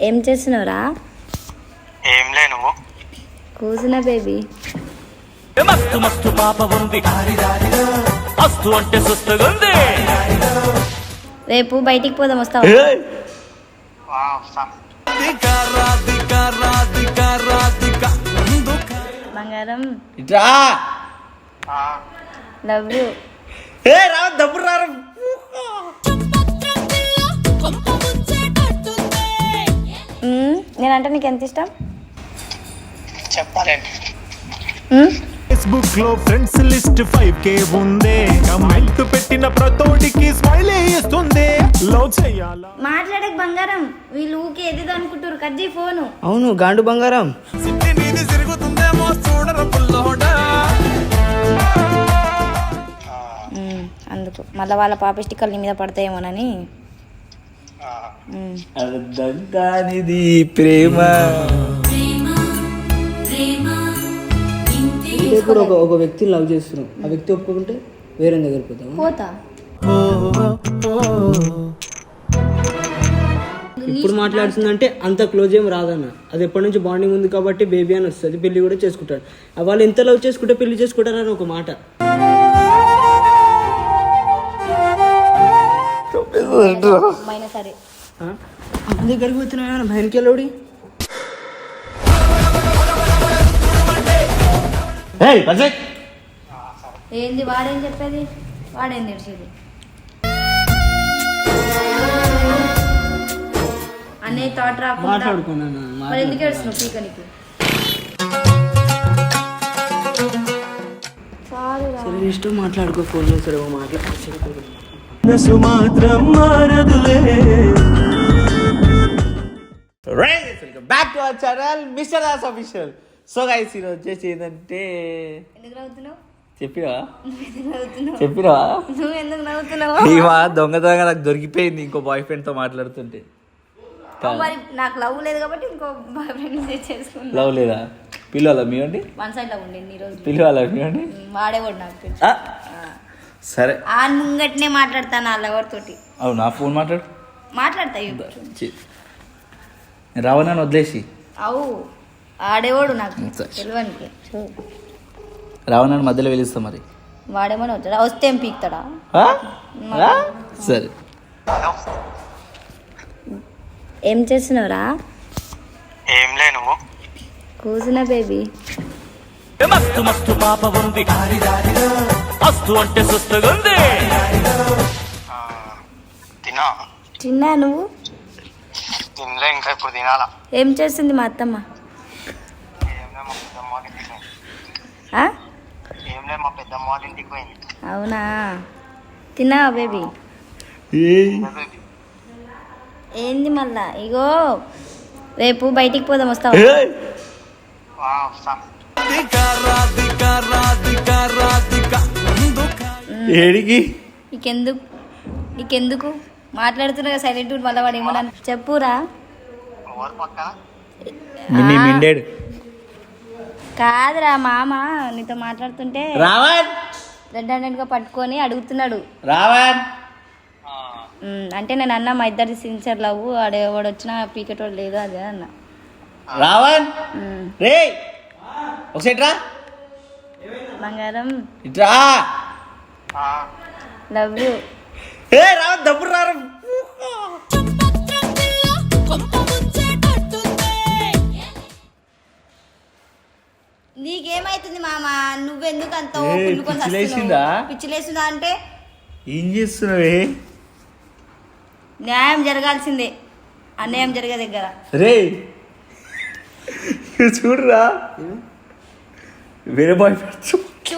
ఏం చేస్తున్నావురా? ఏం లే నువ్వు? కూర్చున్నా బేబీ. మస్తు మస్తు పాప ఉంది. అస్తు అంటే సుస్తుగుంది రేపు బయటికి పోదాం వస్తావా. బంగారం. ఇట్రా. ఆ, లవ్ యూ ఏ రా దబ్బు రారు నేనంటే నీకు ఎంత ఇష్టం? చెప్పాలండి? ఫేస్బుక్లో ఫ్రెండ్స్ లిస్ట్ ఫైవ్ కే ఉంది. కమెంట్ పెట్టిన ప్రతోడికి స్మైల్ ఇస్తుంది. లవ్ చెయ్యాలా మాట్లాడక బంగారం. వీళ్ళు ఊకే ఎదిదో అనుకుంటారు కజ్జి ఫోను. అవును గాండు బంగారం. సిట్టి నీది తిరుగుతుందేమో చూడర పుల్లోడా. అందుకు. మళ్ళీ వాళ్ళ పాప స్టిక్కర్లు నీ మీద పడతాయేమోనని. అర్థం కానిది ప్రేమ. ఇప్పుడు ఒక ఒక వ్యక్తి లవ్ చేస్తున్నాం. ఆ వ్యక్తి ఒప్పుకుంటే వేరే దగ్గర పోతాం పోతా. ఇప్పుడు మాట్లాడుతుందంటే అంత క్లోజ్ ఏం రాదన్న. అది ఎప్పటి నుంచి బాండింగ్ ఉంది కాబట్టి బేబీ అని వస్తుంది పెళ్ళి కూడా చేసుకుంటాడు. ఆ వాళ్ళు ఎంత లవ్ చేసుకుంటే పెళ్ళి చేసుకుంటారని ఒక మాట. సరే. దగ్గరికి భయనకెళ్ళోడి ఏయ్ బజెట్ ఏంది వాడేం చెప్పేది? వాడేం తెలిసేది? అన్నయ్య థాట్ రాకుండా మాట్లాడుకున్నాను మరి ఎందుకు ఏడుస్తున్నావు పీక నీకు సరే ఇష్టం మాట్లాడుకో ఫోన్ చేస్తాడు మాట్లాడుకో మనసు మాత్రం మారదులే. Back to our channel mister Das official so guys ఈరోజు వచ్చేసి ఏంటంటే ఎందుకు నవ్వుతున్నావు? చెప్పినావా? ఎందుకు నవ్వుతున్నావు? చెప్పినావా? నువ్వు ఎందుకు నవ్వుతున్నావు? దొంగతనంగా నాకు దొరికిపోయింది ఇంకో బాయ్ ఫ్రెండ్తో మాట్లాడుతుంటే. మరి నాకు లవ్ లేదు కాబట్టి ఇంకో బాయ్ ఫ్రెండ్ చేసుకున్నా లవ్ లేదా? పిల్లల మీవండి వన్ సైడ్ లవ్ ఉండింది ఈ రోజు. పిల్లల మీవండి వాడేవాడు నాకు సరే. ఆ ముంగట్నే మాట్లాడతాను ఆ లవర్ తోటి. అవును? నా ఫోన్ మాట్లాడు. మాట్లాడతా. రావణాన్ని వదిలేసి. అవు ఆడేవాడు నాకు. సరే. తెలియనికి రావణాన్ని మధ్యలో వెలుస్తా మరి. వాడేమని వచ్చాడా? వస్తే ఏం పీక్తాడా? సరే. ఏం చేస్తున్నావురా? ఏం లే నువ్వు. కూర్చున్నా బేబీ మస్తు మస్తు పాప ఉంది. అస్తు అంటే సుస్తుగుంది. ఆ, తిన్నా. చిన్నా నువ్వు? తినలే ఇంకా ఇప్పుడు తినాలా. ఏం చేస్తుంది మా అత్తమ్మ? అవునా? తిన్నావా బేబీ? ఏంది మళ్ళా? ఇగో రేపు బయటికి పోదాం వస్తావా? వస్తా. ఏడికి? నీకెందుకు? నీకెందుకు? మాట్లాడుతున్నా సైలెంట్ మళ్ళీ వాడు ఏమన్నా చెప్పురా. మిండేడు. కాదురా మామ నీతో మాట్లాడుతుంటే రావణ్! రెడ్ హ్యాండెడ్గా పట్టుకొని అడుగుతున్నాడు. రావణ్! అంటే నేను అన్న మా ఇద్దరి సిన్సియర్ లవ్ వాడు వాడు వచ్చినా పీకెటోడు లేదు అదే అన్న. రావణ్! రే ఒకసారి బంగారం. ఇట్రా లవ్ యూ. ఏ రావణ్ దబ్బు రారు నీకేమైతుంది మామ? నువ్వెందుకు అంత పిచ్చిలేసిందా? పిచ్చిలేసిందా అంటే? ఏం చేస్తున్నావే? న్యాయం జరగాల్సిందే. అన్యాయం జరిగే దగ్గర. రే. చూడురా. వేరే బాయ్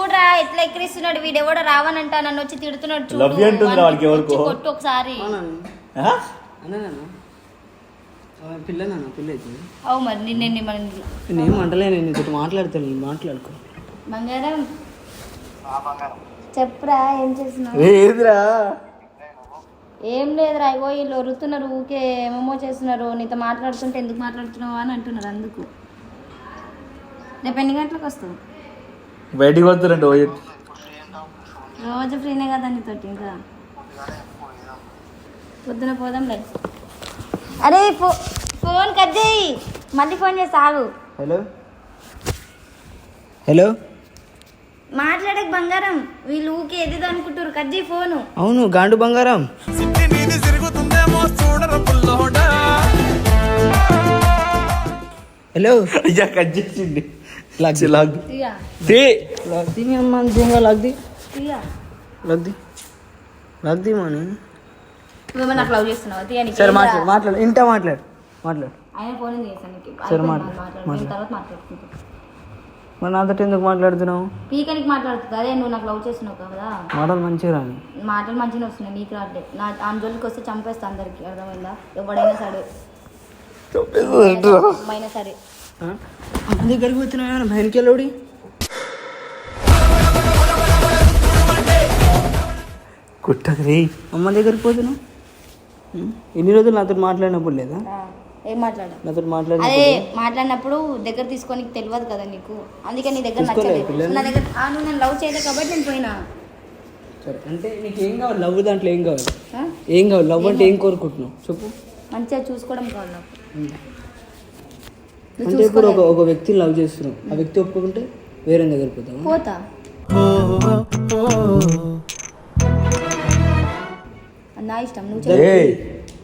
చూడరా ఎట్లా ఎక్కిరిస్తున్నాడు వీడెవడో రావనంట నన్ను వచ్చి తిడుతున్నాడు చూడు. అంటుందిరా వాడికి ఎవరికో. వచ్చి కొట్టు ఒకసారి. పిల్ల అవుతుంది అవు మరి నిన్నే మన నేనేం అంటలేను నేను నీతో మాట్లాడతాను మాట్లాడుకో. బంగారం. ఆ బంగారం. చెప్పురా ఏం చేస్తున్నావు? ఏదిరా? ఏం లేదురా ఇగో వీళ్ళు ఒరుతున్నారు ఊకే ఏమేమో చేస్తున్నారు నీతో మాట్లాడుతుంటే ఎందుకు మాట్లాడుతున్నావు అని అంటున్నారు అందుకు. రేపు ఎన్ని గంటలకు వస్తావు బయటికి వద్దురండి ఓ రోజు ఫ్రీనే కదా నీతోటి ఇంకా? పొద్దున పోదాంలే అరే పో ఫోన్ కట్ చేయి. మళ్ళీ ఫోన్ చేసి ఆగు. హలో? హలో? మాట్లాడక బంగారం. వీళ్ళు ఊకే ఎదిదో అనుకుంటారు కట్ చేయి ఫోను. అవును గాండు బంగారం. హలో? అయ్యా కట్ చేసింది. లాగ్ది లాగ్ తీయా లాగ్ది మీ అమ్మ దొంగ లాగ్ది తీయా లాగ్ది మాని సరే మాట్లాడు? మాట్లాడు ఇంట మాట్లాడు మాట్లాడు ఆయన ఫోన్ చేస్తాను నీకు సరే, మరి నాతో ఎందుకు మాట్లాడుతున్నావు పీకనికి మాట్లాడుతుంది అదే నువ్వు నాకు లవ్ చేస్తున్నావు కదా మాటలు మంచిగా రాని మాటలు మంచిగా వస్తున్నాయి నీకు రాట్లే నా ఆమె జోలికి వస్తే చంపేస్తా అందరికి అర్థమైందా ఎవడైనా సరే అమ్మైనా సరే అమ్మ దగ్గరికి పోతున్నావు బయటికి వెళ్ళోడి కుట్టకు రే అమ్మ దగ్గరికి పోతున్నావు? ఎన్ని రోజులు నాతో మాట్లాడినప్పుడు లేదా? ఏం మాట్లాడా నాతో మాట్లాడిన అదే మాట్లాడినప్పుడు దగ్గర తీసుకొని తెలియదు కదా నీకు. అందుకే నీ దగ్గర నచ్చలేదు? నా దగ్గర ఆ, నువ్వు నన్ను లవ్ చేయలేదు కాబట్టి నేను పోయినా. సరే అంటే నీకు ఏం కావాలి? లవ్ దాంట్లో ఏం కావాలి? ఏం కావాలి? లవ్ అంటే ఏం కోరుకుంటున్నావు? చెప్పు. మంచిగా చూసుకోవడం కావాలి నాకు. అంటే ఇప్పుడు ఒక. ఒక వ్యక్తిని లవ్ చేస్తున్నావు ఆ వ్యక్తి ఒప్పుకుంటే వేరే దగ్గర పోతావా పోతా. నా ఇష్టం. నువ్వు చెప్పు. ఏయ్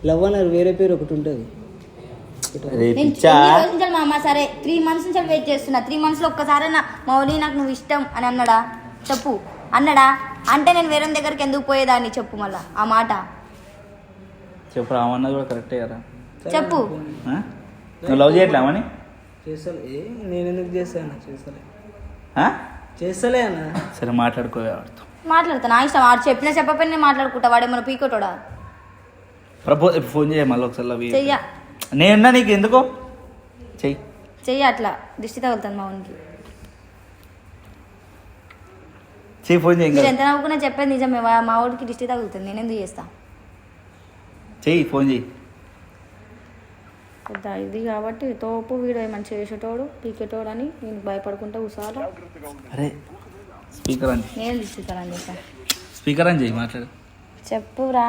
లవ్ అన్నారు వేరే పేరు ఒకటి ఉంటుంది. రే నేను పిచ్చా. ఎన్ని రోజుల నుంచి మా అమ్మ సరే త్రీ మంత్స్ నుంచి వెయిట్ చేస్తున్నా. త్రీ మంత్స్లో ఒక్కసారి నా మౌలి నాకు నువ్వు ఇష్టం అని అన్నాడా? చెప్పు. అన్నాడా? అంటే నేను వేరే దగ్గరికి ఎందుకు పోయేదాన్ని? చెప్పు మళ్ళా. ఆ మాట. చెప్పు రామన్నది కూడా కరెక్టే కదా. చెప్పు? నువ్వు లవ్ చేయట్లేమని చేస్తాలే ఏ నేను ఎందుకు చేస్తాను చేస్తలే ఆ? చేస్తలే అన్న సరే మాట్లాడుకో వాడితో మాట్లాడతా. నా ఇష్టం వాడు చెప్పినా చెప్పకపోయినా నేను మాట్లాడుకుంటా వాడేమన్నా పీకోటోడా ప్రపో ఫోన్ చేయ మళ్ళీ ఒకసారి లవ్ చెయ్య. నేనున్నా నీకు ఎందుకో? చెయ్యి. చెయ్య అట్లా. దిష్టి తగులుతుంది మా వానికి చెయ్యి ఫోన్ చేయి మీరు ఇంకా ఎంత నవ్వుకున్నా చెప్పేది నిజమే. వా- మా వాడికి దిష్టి తగులుతుంది. నేను ఎందుకు చేస్తా? చెయ్యి ఫోన్ చెయ్యి పెద్ద ఇది కాబట్టి తోపు వీడు మంచిగా చేసేటోడు పీకేటోడు అని నేను భయపడుకుంటా కూర్చోవాలా అరే స్పీకర్ అని నేను దిష్టి తలని చేస్తా స్పీకర్ అని చెయ్యి మాట్లాడు. చెప్పురా.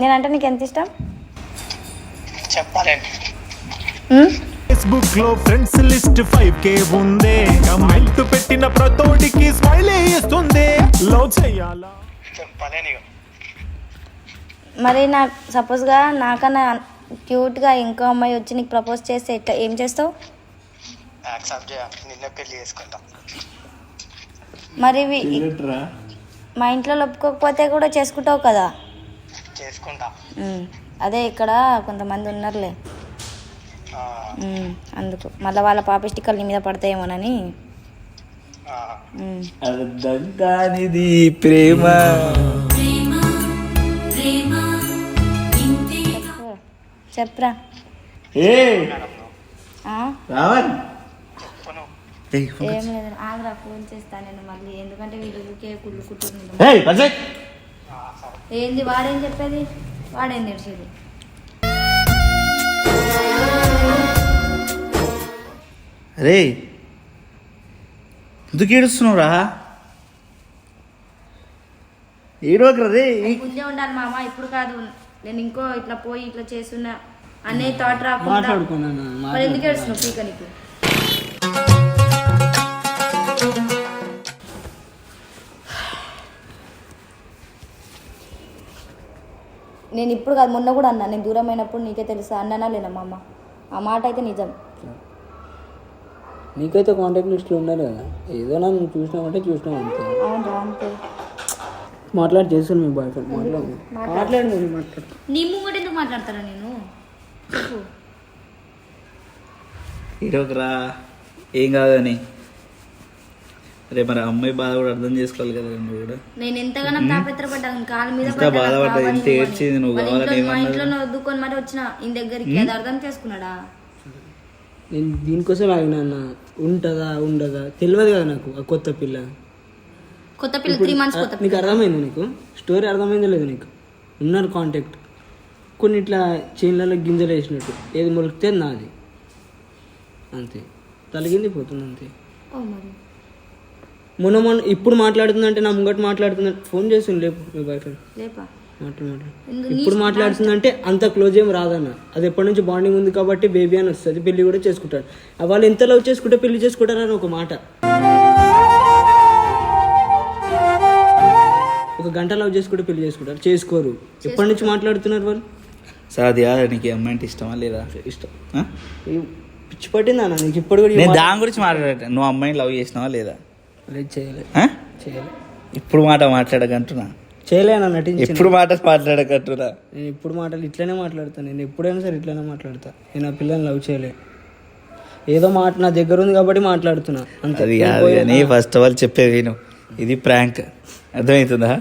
నేనంటే నీకు ఎంత ఇష్టం? చెప్పాలండి? ఫేస్బుక్లో ఫ్రెండ్స్ లిస్ట్ ఫైవ్ కే ఉందే. కమెంట్ పెట్టిన ప్రతోడికి స్మైల్ ఇస్తుంది. లవ్ చెయ్యాలా చెప్పలేను మరి నాకు సపోజ్గా నాకన్నా క్యూట్గా ఇంకో అమ్మాయి వచ్చి నీకు ప్రపోజ్ చేస్తే ఎట్లా ఏం చేస్తావు? యాక్సెప్ట్ చేయ నిన్న పెళ్ళి చేసుకుంటా. మరి ఇవి- మా ఇంట్లో ఒప్పుకోకపోతే కూడా చేసుకుంటావు కదా? చేసుకుంటా. అదే ఇక్కడ కొంతమంది ఉన్నారులే. ఆ. అందుకు. మళ్ళీ వాళ్ళ పాపిస్టికల్ నీ మీద పడతాయేమోనని. ఆ. అర్థం కానిది ప్రేమ. చెప్పురా? ఏ? లేదు ఆగ్రా ఫోన్ చేస్తా నేను మళ్ళీ ఎందుకంటే వీళ్ళు ఊరికే. ఏంది వాడేం చెప్పేది? వాడేం తెలిసేది? అరే ఎందుకు ఏడుస్తున్నావు రా. ఏడవకరా రే ఉండాలి మామ ఇప్పుడు కాదు. నేను ఇంకో ఇట్లా పోయి ఇట్లా చేస్తున్నా. అనే థాట్ రాకుండా మాట్లాడుకున్నాను మరి ఎందుకు ఏడుస్తున్నావు పీక నీకు నేను ఇప్పుడు కాదు మొన్న కూడా అన్నా. నేను దూరం అయినప్పుడు నీకే తెలుసా? అన్నానా లేనా మా అమ్మ ఆ మాట అయితే నిజం. నీకైతే కాంటాక్ట్ లిస్ట్లో ఉన్నారు కదా. ఏదో నా నువ్వు చూసినావంటే చూసినావు అంతే. అవును అంతే. మాట్లాడి చేస్తాను మీ బాయ్ ఫ్రెండ్ మాట్లాడు. మాట్లాడు నువ్వు మాట్లాడు. నీ ముంగట ఎందుకు మాట్లాడతారా నేను? చెప్పు ఏడవకరా ఏం కాదని రే మరి అమ్మాయి బాధ కూడా అర్థం చేసుకోవాలి కదా నువ్వు కూడా. నేను ఎంతగానో తాపత్రపడ్డాను. కాళ్ళ మీద ఎంత పడ్డా, బాధపడ్డా, ఎంత. ఏడ్చింది నువ్వు కావాలని మా? ఇంట్లో వద్దుకొని మరి వచ్చిన ఈ దగ్గరికి అది అర్థం చేసుకున్నాడా? నేను దీనికోసం ఆగినా అన్న. ఉంటుందా ఉండదా? తెలియదు కదా నాకు ఆ కొత్త పిల్ల. కొత్త పిల్ల త్రీ మంత్స్ కొత్త నీకు అర్థమైంది నీకు? స్టోరీ అర్థమైంది లేదు నీకు? ఉన్నారు కాంటాక్ట్ కొన్ని ఇట్లా చైన్లలో గింజలు వేసినట్టు. ఏది మొలికితే నాది. అంతే. తలిగింది పోతుంది అంతే. మొన్న మొన్న ఇప్పుడు మాట్లాడుతుందంటే నా ముంగట మాట్లాడుతుందంటే ఫోన్ చేసింది లేపు మీ బాయ్ ఫ్రెండ్ ఇప్పుడు మాట్లాడుతుందంటే అంత క్లోజ్ ఏం రాదన్న. అది ఎప్పటి నుంచి బాండింగ్ ఉంది కాబట్టి బేబీ అని వస్తుంది పెళ్ళి కూడా చేసుకుంటాడు. వాళ్ళు ఎంత లవ్ చేసుకుంటే పెళ్ళి చేసుకుంటారని ఒక మాట. ఒక గంట లవ్ చేసుకుంటే పెళ్ళి చేసుకుంటారు. చేసుకోరు. ఎప్పటి నుంచి మాట్లాడుతున్నారు వాళ్ళు? సార్ అది కాదు నీకు అమ్మాయి అంటే ఇష్టమా లేదా? ఇష్టం. పిచ్చి పట్టింది నీకు ఇప్పుడు కూడా నేను దాని గురించి మాట్లాడట నువ్వు అమ్మాయిని లవ్ చేసినావా లేదా? లేదు చేయలే. ఇప్పుడు మాట మాట్లాడకంటున్నా. చేయలే అన్న నటించిన. ఎప్పుడు మాట మాట్లాడకంటున్నా. నేను ఇప్పుడు మాటలు ఇట్లనే మాట్లాడతాను నేను ఎప్పుడైనా సరే ఇట్లనే మాట్లాడతా. నేను ఆ పిల్లని లవ్ చేయలే. ఏదో మాట నా దగ్గర ఉంది కాబట్టి మాట్లాడుతున్నా. అంతే. అది నేను కాదు కానీ ఫస్ట్ ఆఫ్ ఆల్ చెప్పేది విను. ఇది ప్రాంక్ అర్థమవుతుందా?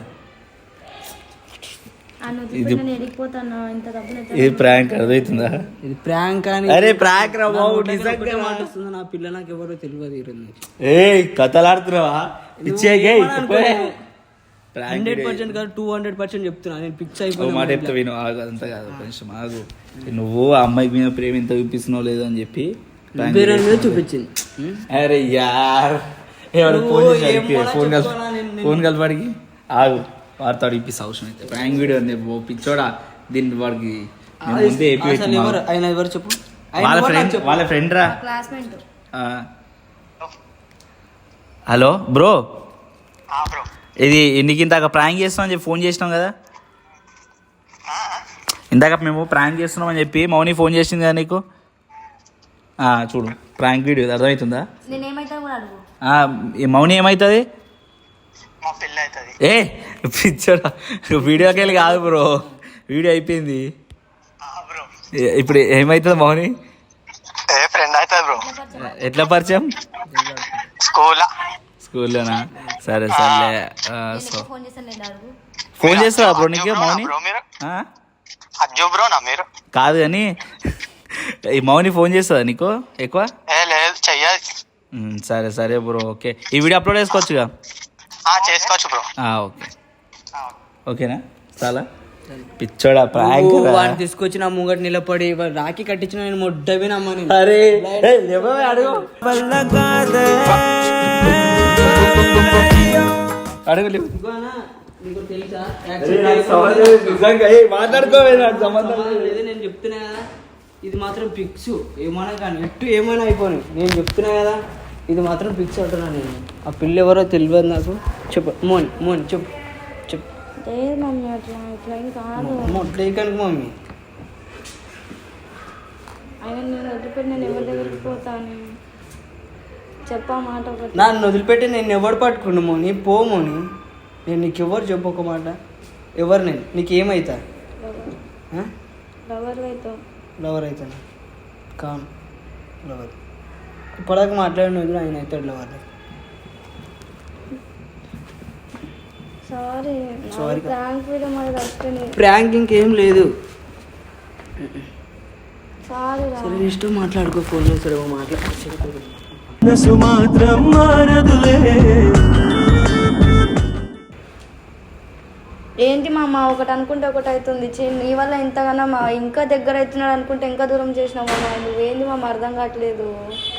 ఇంత అయితే ఇది ప్రాంక్ అర్థమవుతుందా? ఇది ప్రాంక్ అని అరే ప్రాంక్ రా బాబు నిజంగా మాట వస్తుంది నా పిల్ల నాకు ఎవరో తెలియదు ఈరోజు ఏ కథలాడుతున్నావా ఇచ్చేగే హండ్రెడ్ పర్సెంట్ కాదు టూ హండ్రెడ్ పర్సెంట్ చెప్తున్నా. నేను ఫిక్స్ ఓ మాట చెప్తా విను అంత కాదు కొంచెం ఆగు. నువ్వు ఆ అమ్మాయి మీద ప్రేమ ఎంత చూపిస్తున్నావు లేదో అని చెప్పి వేరే మీద. చూపించింది. అరే యార్. నువ్వు ఫోన్ మొన్న ఫోన్ కలిపి ఫోన్ కలిపి అడిగి ఆగు. వాడితో అడిగిపిస్తా అవసరం అయితే. ప్రాంక్ వీడియో ఉంది ఓ పిచ్చోడా దీన్ని వాడికి నేను ముందే ఏపీ అసలు ఎవరు ఆయన ఎవరు చెప్పు? ఆయన వాళ్ళ ఎవరు నాకు ఫ్రెండ్ చెప్పు. వాళ్ళ ఫ్రెండ్ రా. క్లాస్మేట్. ఆ. Hello bro. ఆ బ్రో. ఇది నీకు ఇందాక ప్రాంక్ చేస్తున్నాం అని చెప్పి ఫోన్ చేసినాం కదా? ఇందాక మేము ప్రాంక్ చేస్తున్నాం అని చెప్పి మౌని ఫోన్ చేసింది కదా నీకు? ఆ, చూడు ప్రాంక్ వీడియో అర్థమవుతుందా? నేనేమైతే కూడా అడుగు. ఆ, ఈ మౌని ఏమవుతుంది ఏ పిచ్చోడా వీడియోకి వెళ్ళి కాదు బ్రో. వీడియో అయిపోయింది. ఇప్పుడు ఏమవుతుంది మౌని? ఏ ఫ్రెండ్ అవుతుంది బ్రో. ఎట్లా పరిచయం? స్కూల్. స్కూల్లోనా? సరే సర్లే. ఆ, సో నేను ఫోన్ చేస్తావా బ్రో నీకు మౌని? అజ్జు బ్రో నా మీరు? కాదు కానీ ఈ మౌని ఫోన్ చేస్తుందా నీకు ఎక్కువ? ఏ లేదు చెయ్యాలి. ఉమ్, సరే సరే బ్రో ఓకే. ఈ వీడియో అప్లోడ్ చేసుకోవచ్చుగా? చేసుకోవచ్చు బ్రో. ఆ, ఓకే. ఓకేనా? చాలా? పిచ్చోడా ప్రాంక్ వాడిని తీసుకొచ్చి నా ముంగట నిలబడి రాఖీ కట్టించిన నేను మొడ్డవి నమ్మని అరే అడుగు? అడుగు లేవు. నీకు తెలుసా? సంబంధం లేదు నేను చెప్తున్నా కదా. ఇది మాత్రం ఫిక్స్ ఏమైనా కానీ ఎట్టు ఏమైనా అయిపోను నేను చెప్తున్నా కదా ఇది మాత్రం ఫిక్స్ అవుతున్నా నేను. ఆ పిల్ల ఎవరో తెలియదు నాకు. చెప్పు మోన్ మోన్ చెప్పు చెప్పు. లేదు మమ్మీ అట్లా ఇట్లా ఏం కాదు. మొట్లేకనుక మమ్మీ. ఆయన నేను వదిలిపెట్టి నేను ఎవరి దగ్గరికి పోతాను? చెప్పా మాట ఒకటి. నన్ను వదిలిపెట్టి నేను ఎవడు పట్టుకున్నా మోని? పో మోని. నేను నీకు ఎవరు చెప్పు ఒక మాట? ఎవరు నేను? నీకు ఏమైతా? ఎవరు? అవుతావు లవర్ అవుతాను కాను లవర్. ఇప్పటిదాకా మాట్లాడిన వదిలి ఆయన అవుతాడు లవర్ సారీ. ప్రాంక్ ఇంకేం లేదు. సారీ ఇష్టం మాట్లాడుకో ఫోన్ సరే మాట్లాడు మనసు మాత్రం మారదులే. ఏంటి మా అమ్మ ఒకటి అనుకుంటే ఒకటి అవుతుంది నీ వల్ల ఇంతగానో మా ఇంకా దగ్గర అవుతున్నాడు అనుకుంటే ఇంకా దూరం చేసినావు మా నువ్వేంది మామ అర్థం కావట్లేదు.